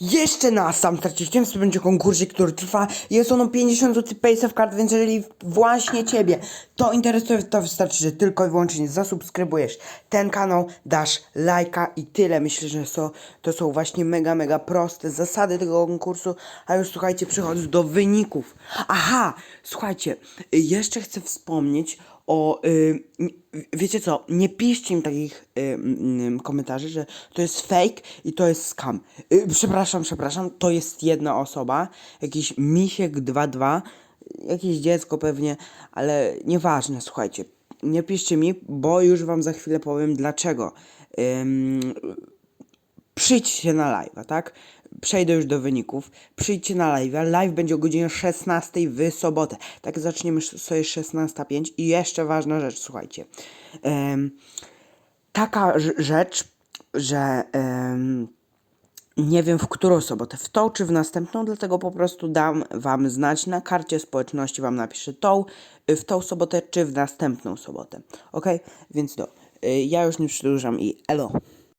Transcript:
jeszcze na sam tracicie w będzie konkursie, który trwa. Jest ono 50 zł paysa w kart, więc jeżeli właśnie ciebie to interesuje, to wystarczy, że tylko i wyłącznie zasubskrybujesz ten kanał, dasz lajka i tyle. Myślę, że so, to są właśnie mega, mega proste zasady tego konkursu. A już słuchajcie, przechodząc do wyników. Aha, słuchajcie, jeszcze chcę wspomnieć o. Y, wiecie co? Nie piszcie mi takich y, mm, komentarzy, że to jest fake i to jest scam. Y, przepraszam, przepraszam, to jest jedna osoba, jakiś misiek 22, jakieś dziecko pewnie, ale nieważne, słuchajcie. Nie piszcie mi, bo już wam za chwilę powiem dlaczego. Ym, przyjdźcie na live'a, tak? Przejdę już do wyników. Przyjdźcie na live'a. Live będzie o godzinie 16 w sobotę. Tak zaczniemy sobie 16.05 i jeszcze ważna rzecz, słuchajcie. Em, taka rz- rzecz, że em, nie wiem w którą sobotę, w tą czy w następną, dlatego po prostu dam wam znać na karcie społeczności, wam napiszę tą, w tą sobotę czy w następną sobotę. Ok? Więc do. y, Ja już nie przedłużam i elo.